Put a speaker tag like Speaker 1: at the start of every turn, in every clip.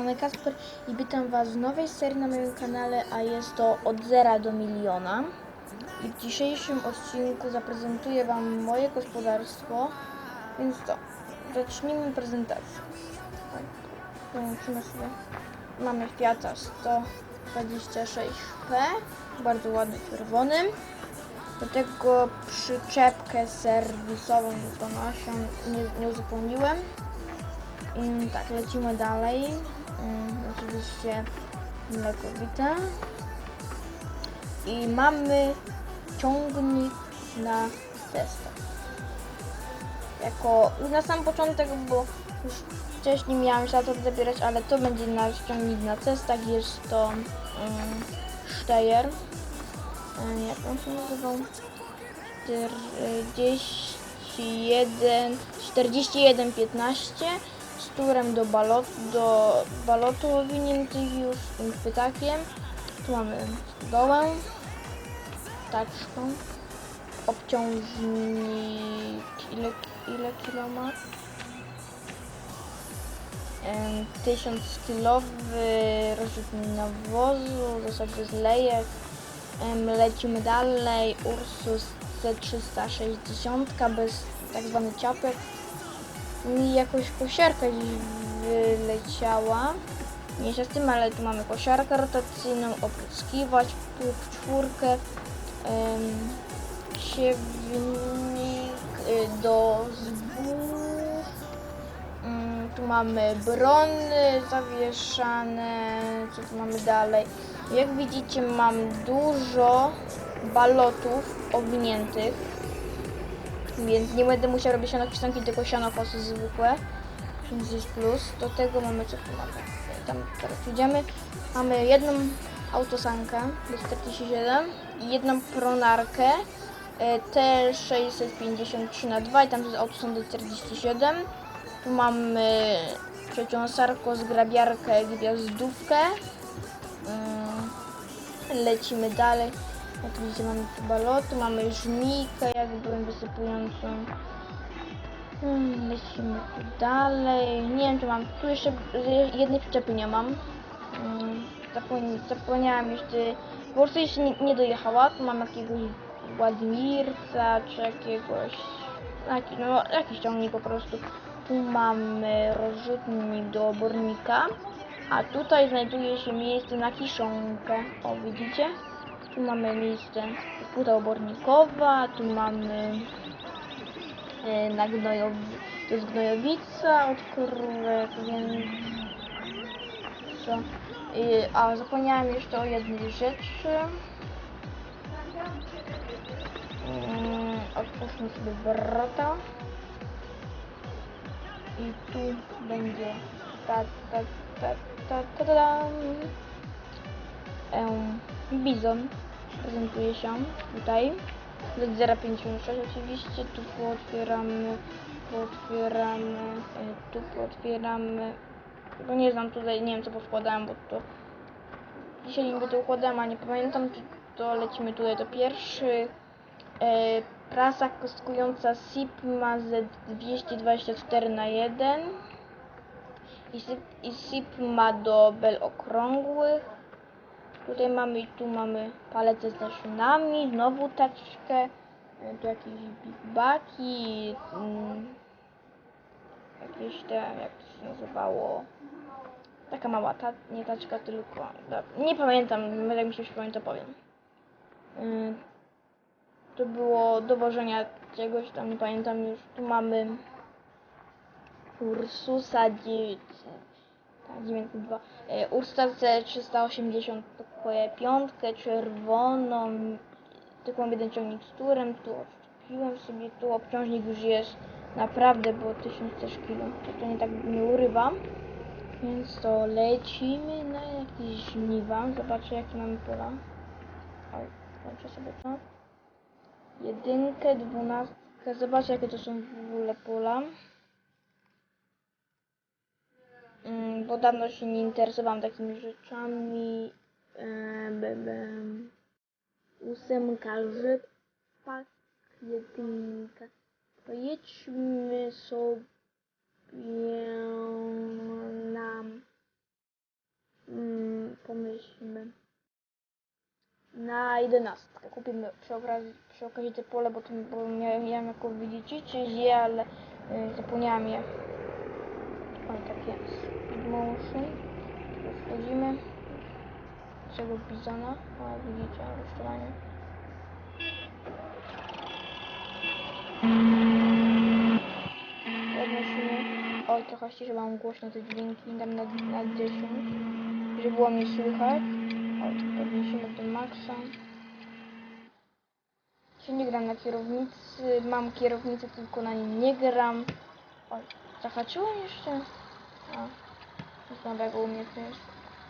Speaker 1: strony Kasper i witam Was w nowej serii na moim kanale, a jest to od zera do miliona. I w dzisiejszym odcinku zaprezentuję Wam moje gospodarstwo, więc to, zacznijmy prezentację. Tak, Połączymy sobie. Mamy Fiata 126P, bardzo ładny, czerwony. Do tego przyczepkę serwisową do nasion nie, nie uzupełniłem. I tak, lecimy dalej. Oczywiście mlekowite. I mamy ciągnik na testach. Jako na sam początek, bo już wcześniej miałam się to zabierać, ale to będzie nasz ciągnik na testach. Jest to um, Steyr. Ym, jak on się nazywał? 41 41 15 z turem do balot, do balotu owiniętych już tym. Tu mamy dołę, taczką, obciążnik, ile, ile kilo ma? Em, 1000 kilowy rozrzutnik nawozu, zasady zlejek. Lecimy dalej, Ursus C360 bez tak zwany ciapek. Mi jakoś kosiarka dziś wyleciała. Nie się z tym, ale tu mamy kosiarkę rotacyjną, opryskiwacz, pług czwórkę, siewnik y, do zbóż. Mm, Tu mamy brony zawieszane. Co tu mamy dalej? Jak widzicie, mam dużo balotów owiniętych. Więc nie będę musiał robić sianokwistanki, tylko sianokosy zwykłe. Więc jest plus. Do tego mamy co tu mamy? Tam teraz idziemy. Mamy jedną autosankę do 47 i jedną pronarkę e, T653 na 2 i tam jest autosan 47. Tu mamy trzecią sarko zgrabiarkę gwiazdówkę. Ym, Lecimy dalej. Jak widzicie mamy tu baloty, mamy żmijkę jakby wysypującą. Hmm, Lecimy tu dalej. Nie wiem czy mam. Tu jeszcze jednej przyczepy nie mam. Hmm, Zapomni zapomniałam jeszcze. Po prostu jeszcze nie, nie dojechała. Tu mam jakiegoś Władimirca czy jakiegoś. Jaki, no, jakiś ciągnik po prostu. Tu mamy rozrzutnik do obornika. A tutaj znajduje się miejsce na kiszonkę. O, widzicie? Tu mamy miejsce płyta obornikowa, tu mamy e, na gnojowi, to jest gnojowica od więc co? E, a zapomniałem jeszcze o jednej rzeczy. Mm, sobie wrota. I tu będzie ta ta ta ta ta ta, ta. Em, Bizon prezentuje się tutaj. Z 056 oczywiście. Tu pootwieramy, pootwieramy, e, tu pootwieramy. Bo nie znam tutaj, nie wiem co powkładałem, bo to dzisiaj niby to układałem, a nie pamiętam, czy to lecimy tutaj do pierwszy. E, prasa kostkująca Sigma Z224 na 1 i, i Sigma do bel okrągłych. Tutaj mamy tu mamy paletę z nasionami, znowu taczkę, e, tu jakieś big baki, mm, jakieś te, jak to się nazywało, taka mała, ta, nie taczka, tylko, nie pamiętam, jak mi się przypomni to powiem. Y, to było dowożenia czegoś tam, nie pamiętam już, tu mamy Ursusa 9, tak, 92. E, Ursa C380 piątkę czerwoną. Tylko mam jeden ciągnik z turem. Tu odczepiłem sobie. Tu obciążnik już jest naprawdę, bo 1000 też kilo. To, nie tak nie urywam. Więc to lecimy na jakieś żniwa. Zobaczę jakie mamy pola. Oj, włączę sobie to. Jedynkę, dwunastkę. Zobaczę jakie to są w ogóle pola. Mm, bo dawno się nie interesowałam takimi rzeczami. Be. Ósemka, rzepak, jedynka. Pojedźmy sobie nam mm, pomyślmy na jedenastkę. Kupimy przy okazji, przy okazji te pole, bo, to, bo miałem, miałem jako widzicie ale y, zapomniałam je. O, tak jest. Speed motion. Wchodzimy. Czego bizona? Jak widzicie, rozczarowanie. Podnosimy. Oj, trochę ściszę, mam głośno te dźwięki. Dam na, na 10. Żeby było mnie słychać. Oj, podniesiemy do maksa. Się nie gram na kierownicy. Mam kierownicę, tylko na niej nie gram. Oj, zahaczyło jeszcze? A, jest nowego u mnie jest.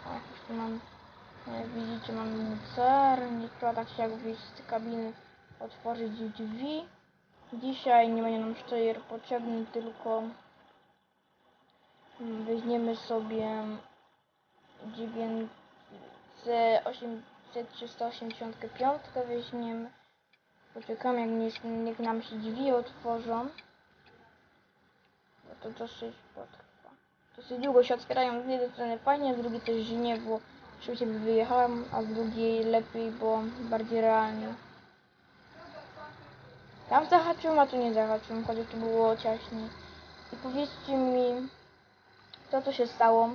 Speaker 1: O, już tu mam, jak widzicie, mam carnik, tak się jak wyjść z kabiny, otworzyć drzwi. Dzisiaj nie będzie nam szczejer potrzebny, tylko mm, weźmiemy sobie 985 weźmiemy. Poczekamy, jak nie, niech nam się drzwi otworzą. Bo to dosyć potrwa. Dosyć długo się otwierają z jednej strony fajnie, z drugiej też nie, bo szybciej by wyjechałam, a z drugiej lepiej, bo bardziej realnie. Tam zahaczyłem, a tu nie zahaczyłem, chociaż tu było ciaśniej. I powiedzcie mi, co to się stało,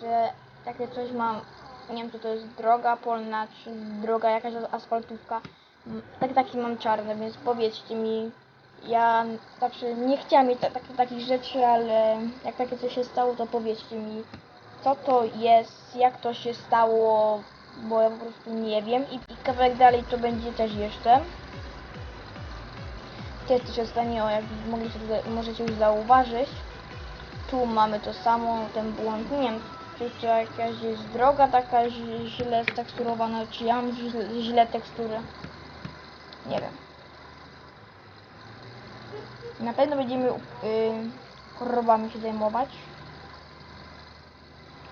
Speaker 1: że takie coś mam, nie wiem, czy to jest droga polna, czy droga jakaś asfaltówka. Tak, taki mam czarny, więc powiedzcie mi, ja znaczy nie chciałam mieć ta, tak, takich rzeczy, ale jak takie coś się stało, to powiedzcie mi, co to jest, jak to się stało, bo ja po prostu nie wiem. I, i kawałek dalej to będzie też jeszcze. Kiedy to się stanie, o jak mogliście, możecie już zauważyć. Tu mamy to samo, ten błąd. Nie wiem, czy to jakaś jest droga taka źle steksturowana, czy ja mam źle, źle tekstury. Nie wiem. Na pewno będziemy y, krowami się zajmować.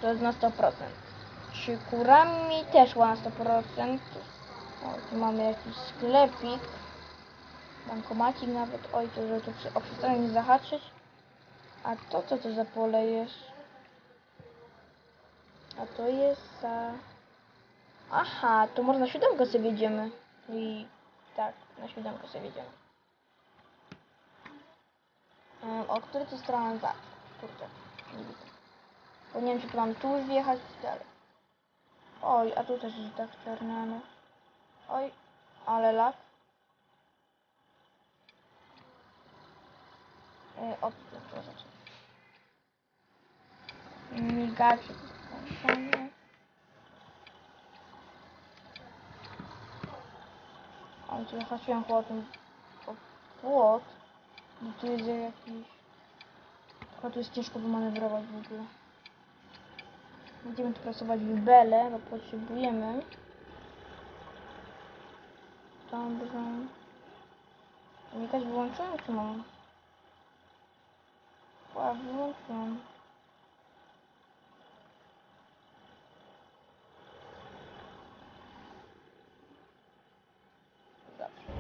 Speaker 1: To jest na 100%. Czy kurami też na 100%. O, tu mamy jakiś sklepik. Bankomacik nawet. Oj, to że przy, o przestanę nie zahaczyć. A to co to za pole jest? A to jest za... Aha, to może na siódemkę sobie jedziemy. I tak, na siódemkę sobie jedziemy. Em, o której to stronie za? Kurde, nie widzę. Bo nie wiem, czy tu mam tu wjechać, czy dalej. Oj, a tu też jest tak czarniane. Oj, ale lag. E, o, to rzeczy. Migacie. Ale tu zahaczyłem po tym o płot. No tu jest jakiś... Chyba tu jest ciężko wymanewrować w ogóle. Będziemy tu pracować w bele, bo potrzebujemy. Dobrze. Mikać wyłączyłem czy mam? Chyba wyłączyłem. Dobrze.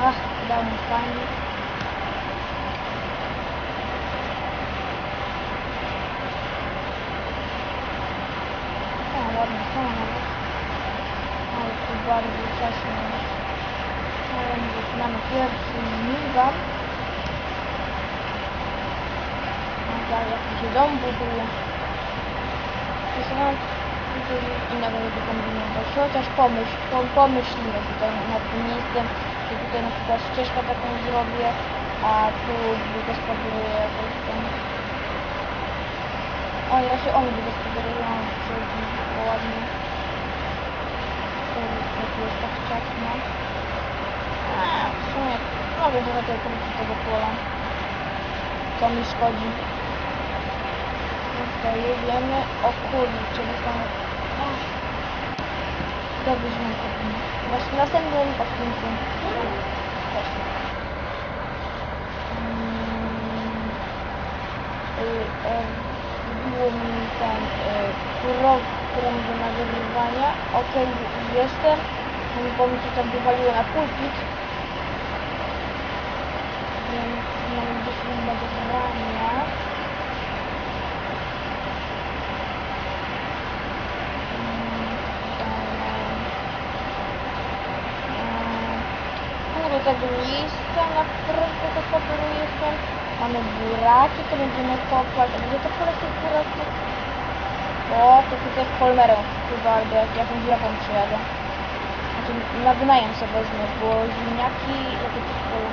Speaker 1: Ach, udało mi się fajnie. O, ładna strona nawet. Ale tu bardzo wcześnie jest. Ale my zaczynamy pierwszy migam. No dalej jakiś dom buduje. Coś innego nie kombinować. Chociaż pomyśl, pom- pomyślimy tutaj nad tym miejscem, że tutaj na przykład ścieżkę taką zrobię, a tu wygospodaruję jakoś tam. Oni raczej oni wygospodarują, czyli było ładnie. To jest tak wczesne. A, w sumie tutaj powrócić do tego pola. Co mi szkodzi. To jedziemy. O kurczę, dostałem... Ach. to weźmiemy potem. W następnym odcinku. Też. Mm, y, Wbiło mi ten y, program do nagrywania. Ok, jestem. Bo mi się tam wywaliło na pulpit. Więc mam gdzieś do nagrywania. Miejsca, na którym to jestem, mamy buraki, to będziemy kopać. A gdzie to pole tych buraków? O, to tutaj Polmerę chyba, albo jak jakąś drogą przyjadę. Znaczy na wynajem sobie wezmę, bo ziemniaki, jakie to pole?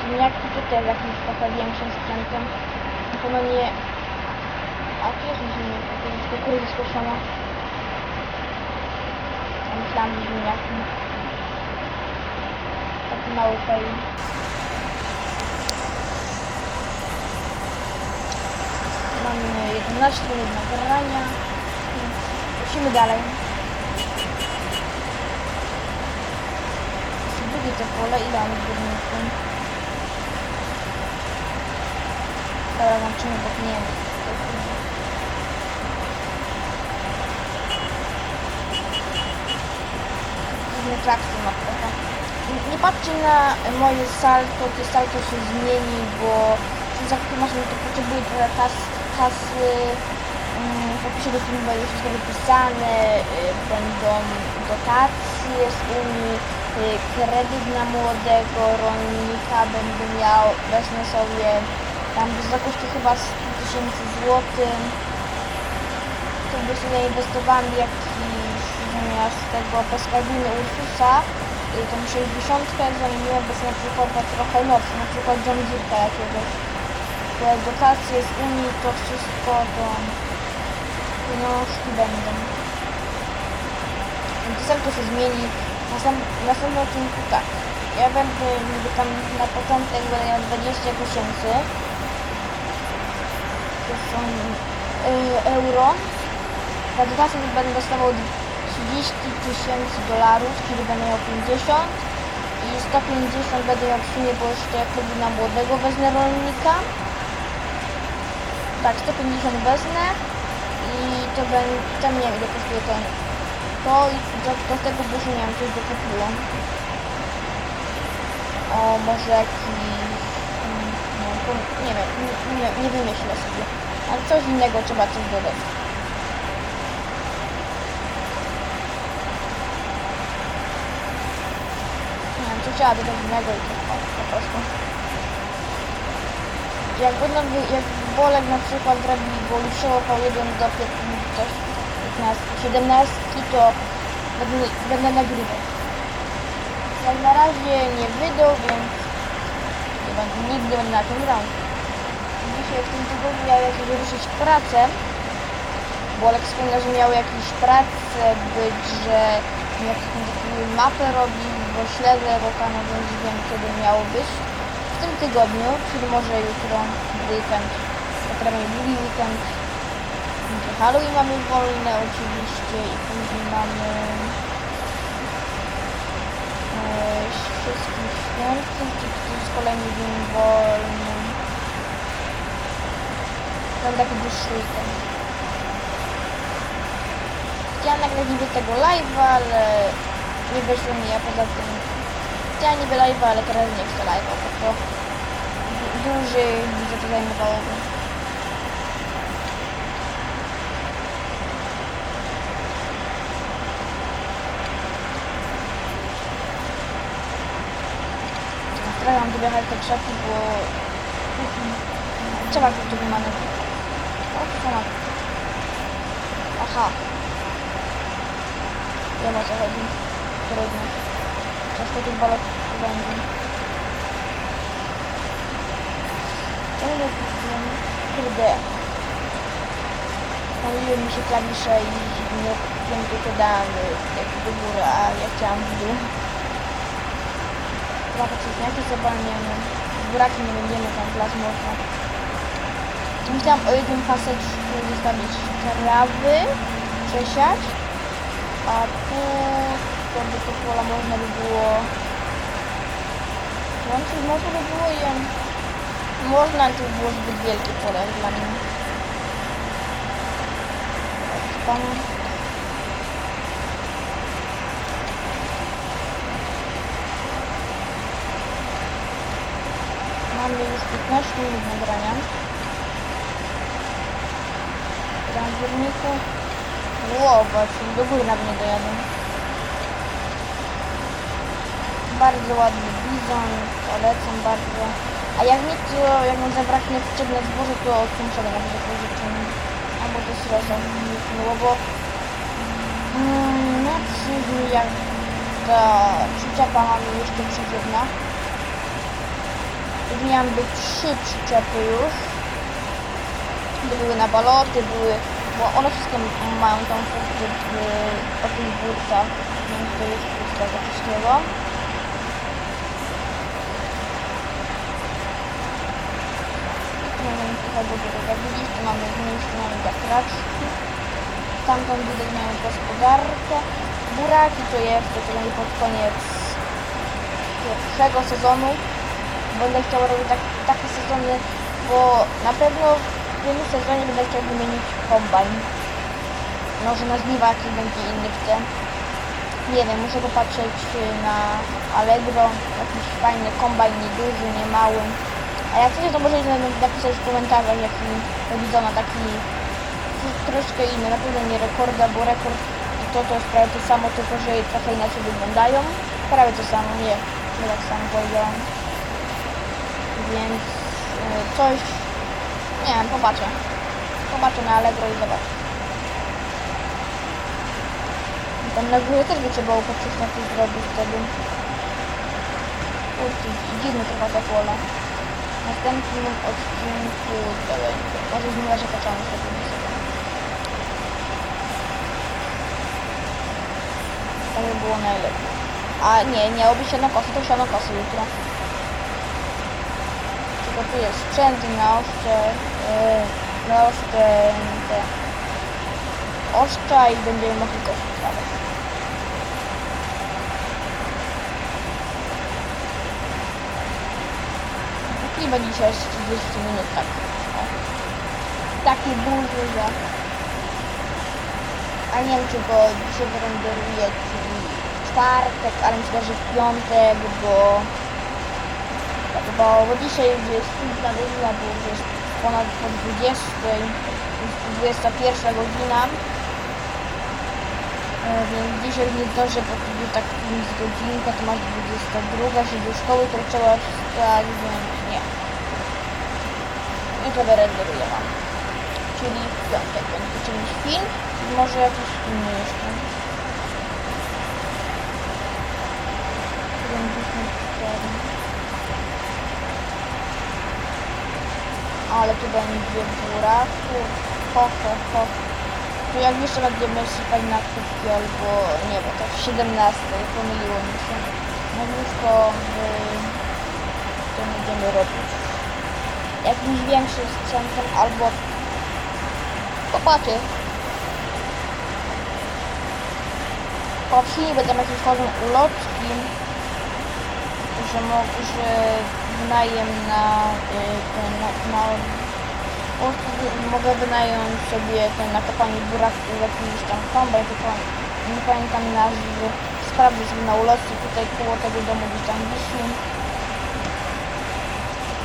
Speaker 1: Ziemniaki to też jakimś trochę większym sprzętem. Na pewno nie... A tu jest ziemniaki, to jest kukurydza skoszona. Myślałam, że ziemniaki. Mały fail. Mamy 11 minut nagrania. Musimy dalej. Drugie to pole, ile mamy budynków? Dobra, łączymy, bo nie wiem. Dziwny traktor ma trochę. Nie- patrzcie na moje salto, to salto się zmieni, bo za chwilę maszyny to potrzebuje trochę kas, kasy. Mm, W opisie do filmu będzie wszystko wypisane, y, będą dotacje z Unii, y, kredyt na młodego rolnika będę miał, wezmę sobie tam za koszty chyba 100 tysięcy złotych. To by sobie zainwestowałem jakiś zamiast tego Pescadiny Ursusa, tą 60 zamieniłem bez na przykład na trochę noc, na przykład John Deere'a jakiegoś. Te dotacje z Unii to wszystko to pieniążki będą. Więc sam to się zmieni. Na sam, następnym odcinku tak. Ja będę niby tam na początek będę miał 20 tysięcy. To są y, euro. Za dotację będę dostawał 30 tysięcy dolarów, czyli będę miał 50 i 150 będę miał w sumie, bo jeszcze jak robię na młodego wezmę rolnika. Tak, 150 wezmę i to będzie, tam nie wiem ile kosztuje ten, to i do, do tego buszy nie wiem, coś dokupiło. O, może jakiś, mm, nie, pom- nie wiem, nie, nie, nie wymyślę sobie, ale coś innego trzeba coś dodać. Trzeba dodać innego i to o, po prostu. Jak będą, jak Bolek na przykład zrobi Boluszowo V1 do 15, coś, 15, 17, to będę, będę nagrywał. Jak na razie nie wydał, więc nie będę, nigdy będę na tym grał. Dzisiaj w tym tygodniu miał jakieś ruszyć pracę. Bolek wspomniał, że miał jakieś prace być, że jakąś mapę robić, bo śledzę jego kanał, więc wiem kiedy miało być. W tym tygodniu, czyli może jutro, weekend, będzie drugi weekend. Halloween mamy wolne oczywiście i później mamy e, wszystkich świętych, czy to jest kolejny dzień wolny. Mam taki dłuższy weekend. Chciałam nagrać niby tego live'a, ale nie wyszło mi, a poza tym chciałam niby live'a, ale teraz nie chcę live'a, bo to dłużej mi to zajmowałoby. Staram dojechać te krzaki, bo trzeba tu tu sama. Aha. Wiem o co chodzi. Trudno. Troszkę tych balot będzie. Nie kupiłem? Kurde. Pomyliły mi się klawisze i nie kupiłem tylko damy jak do góry, a ja chciałam w dół. Zobaczcie, jakie zawalniemy. Buraki nie będziemy tam las można. Myślałam o jednym paseczku zostawić trawy, przesiać A tu, to pola można by było... Łączyć można by było je... Można, ale to by było zbyt wielkie pole jak dla mnie. Tam... Mamy już 15 minut nagrania. Transferniku. Ło, właśnie, do góry nawet nie dojadę. Bardzo ładny bizon, polecam bardzo. A jak mi to, jak mi zabraknie potrzebne zboże, to muszę na razie pożyczyć. Albo to srożę, no bo mm, na trzy dni jak ta przyczepa mamy jeszcze przeciwna. Miałam być trzy przyczepy już. Były na baloty, były, bo one wszystkie mają tą funkcję w, o tych burtach, więc to jest plus tego wszystkiego. Tu mamy do góry, jak widzisz, mamy zmniejszoną wiatraczki. Tamtą widać mają gospodarkę. Buraki to jeszcze, to będzie pod koniec pierwszego sezonu. Będę chciał robić tak, takie sezony, bo na pewno w tym sezonie będę chciał wymienić kombajn. Może na żniwa jakiś będzie inny chcę. Nie wiem, muszę popatrzeć na Allegro, jakiś fajny kombajn, nie duży, nie mały. A jak chcecie, to możecie napisać w komentarzach, jaki to widzona taki troszkę inny, na pewno nie rekorda, bo rekord i to to jest prawie to samo, tylko że trochę inaczej wyglądają. Prawie to samo, nie, nie tak samo powiedziałam. Więc e, coś, nie wiem, popatrzę. Popatrzę na Allegro i zobaczę. Tam na górze też by trzeba było na coś zrobić wtedy. Kurczę, dziwne trochę to pole. Następnym odcinku to będzie. Może z razie patrzamy sobie. To by było najlepiej. A nie, nie oby sianokosy, to sianokosy jutro. Tylko tu jest sprzęt na oszcze, yy, na oszcze, te oszcza i będziemy mogli kosić trawę. Klimat dzisiaj jest 30 minut, tak. Taki burzy, że... A nie wiem, czy go dzisiaj wyrenderuję, czyli w czwartek, ale myślę, że w piątek, bo... Bo, bo dzisiaj już jest późna godzina, bo już jest ponad po 20, jest 21 godzina. Więc dzisiaj nie zdążę, bo tu tak z godzinka, to masz 22, się do szkoły, to trzeba wstać, więc nie. I to wyrenderuję wam. Czyli w piątek będzie czymś film, może jakiś inny jeszcze. 74. Ale tu będzie góra, ho, ho, ho. To jak jeszcze będziemy sypać na kubki albo nie, bo to w 17, pomyliło mi się. Na łóżko y, to będziemy robić jakimś większym sprzętem albo popatrzę. Po wsi będę jakieś chodzą ulotki, że, mo- że wynajem na, y, na, na wy- mogę wynająć sobie ten na kopanie buraków jakiś tam kombajn, tylko nie pamiętam nazwy. Sprawdzę sobie na ulotce tutaj koło tego domu gdzieś tam wisi.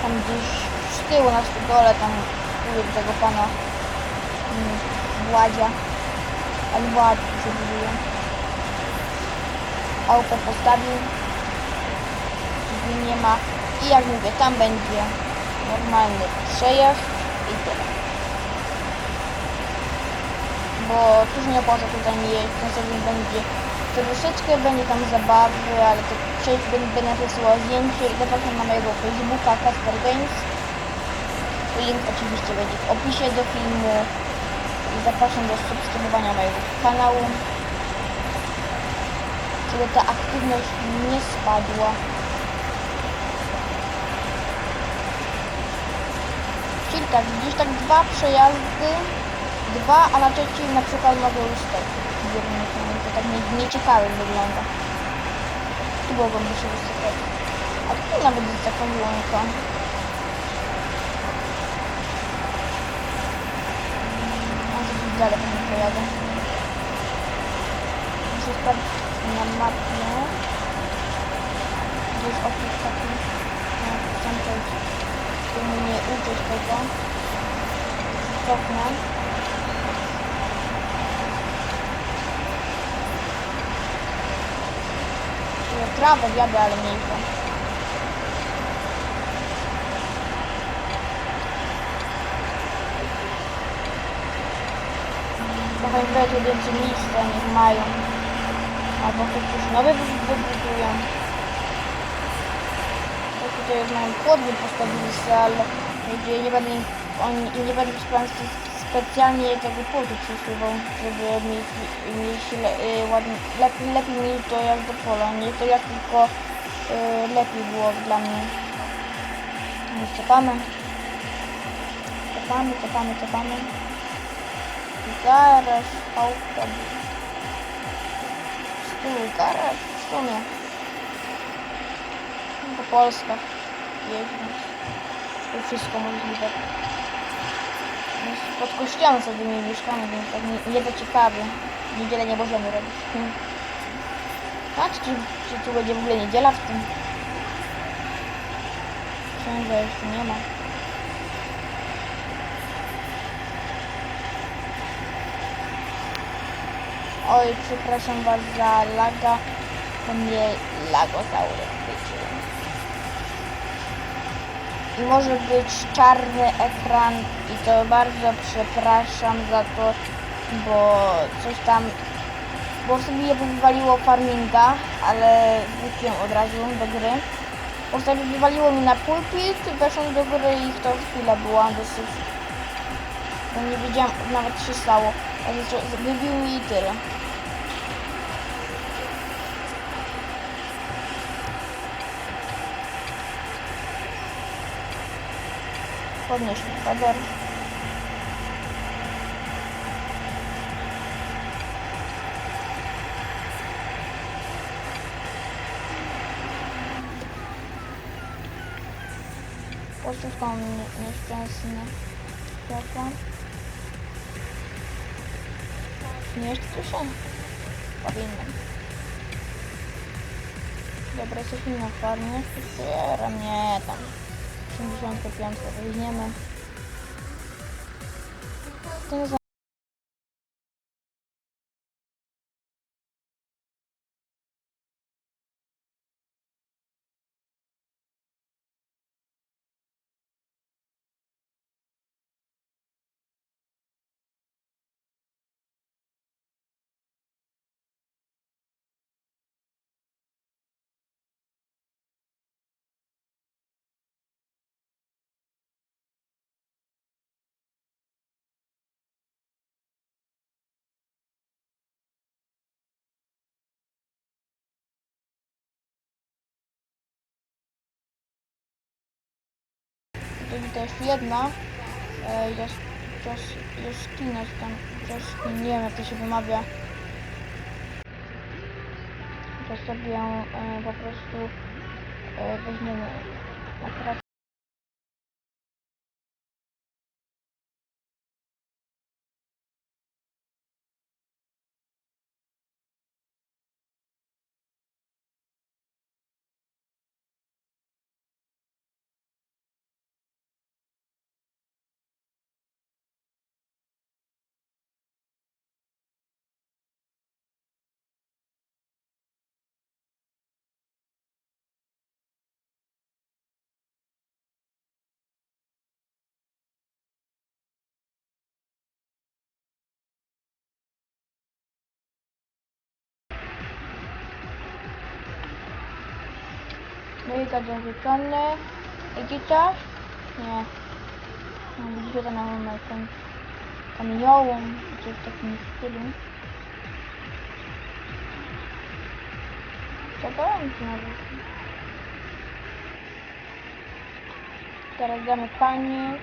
Speaker 1: Tam gdzieś z tyłu na stodole, tam u tego pana mm, Władzia. Pan Władz się buduje. Auto postawił. Drzwi nie ma. I jak mówię, tam będzie normalny przejazd i tyle. Bo nie opłaca tutaj nie ten sezon będzie troszeczkę, będzie tam zabawy, ale to przejść będę, wysyłał zdjęcie i zapraszam na mojego Facebooka Casper Games. Link oczywiście będzie w opisie do filmu. I zapraszam do subskrybowania mojego kanału. Żeby ta aktywność nie spadła. Czyli tak, gdzieś tak dwa przejazdy, dwa, a na trzecim na przykład mogę już stać. to tak nie, nieciekawie wygląda. Tu mogłoby się wysypać. A tu nawet jest łąka. A to tu dalej nie pojadę. Muszę sprawdzić na mapie. Gdzie jest opis taki na samej który mnie uczyć tego. Cofnę. Ja trawę jadę, ale mniejszą. Trochę będzie więcej miejsca niż mają. Albo to coś nowe wy- wybudują. To mają płotny postawili sobie, ale gdzie nie będę oni, nie będę spe- specjalnie tego płotu przesuwał, żeby mieć, mieć le, y, ładnie, lepiej, lepiej mieć dojazd do pola. Nie to ja tylko y, lepiej było dla mnie. No, czekamy. Czekamy, czekamy, czekamy. Zaraz autobus. Stół, garaż, w sumie. Po Polskach To wszystko możliwe. Pod kościołem sobie nie mieszkamy, więc tak nie, nie to ciekawie. Niedzielę nie możemy robić. Hmm. A czy, czy tu będzie w ogóle niedziela w tym? Księdza jeszcze nie ma. Oj, przepraszam was za laga. To mnie lagozaury chwycił. I może być czarny ekran i to bardzo przepraszam za to, bo coś tam, bo sobie wywaliło farminga, ale wróciłem od razu do gry. Po sobie wywaliło mi na pulpit, weszłem do gry i to chwilę była dosyć. Bo nie wiedziałam nawet się stało. Wybił mi i tyle. солнечный подарок. Очень вполне несчастно. Я вам. Нежно тушен. По времени. Я бросил меня парня офицера, мне там. Tam. 85 weźmiemy. Ten To jest jedna. E, jest, jest, jaskina czy tam. Jaskina, nie wiem jak to się wymawia. To sobie ją e, po prostu e, weźmiemy kratę. Mega zarzucony. Edyta? Nie. No, gdzie to mamy jakąś kamieniołom, czy w takim stylu. Co to nawet? Teraz damy panie.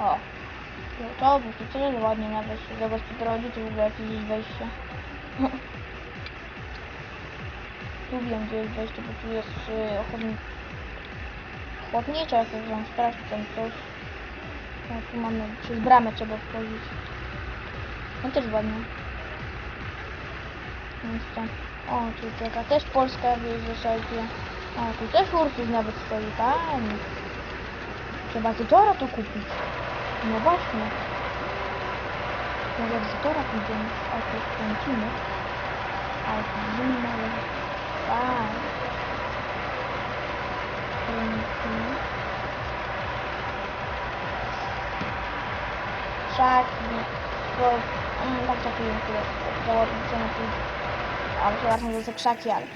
Speaker 1: O. To, to, to jest ładnie nawet. Zobacz, tu rodzice w ogóle jakieś wejście. Tu wiem, gdzie jest wejście, bo tu jest y, ochotnik... Ochotnicza jakaś tam straż, czy tam coś. No, tu mamy, przez bramę trzeba wchodzić. No też ładnie. Więc tam, o, tu czeka też Polska wjeżdża szajkie. O, tu też Ursus nawet stoi, fajnie. Trzeba Zetora tu kupić. No właśnie. Może w Zetora pójdziemy. A tu kręcimy. A tu zimno, ale... Fajnie. Kręcimy. Szaki. To... Mm, tak czakuję tyle. To, to, to, ale przepraszam, to są krzaki, ale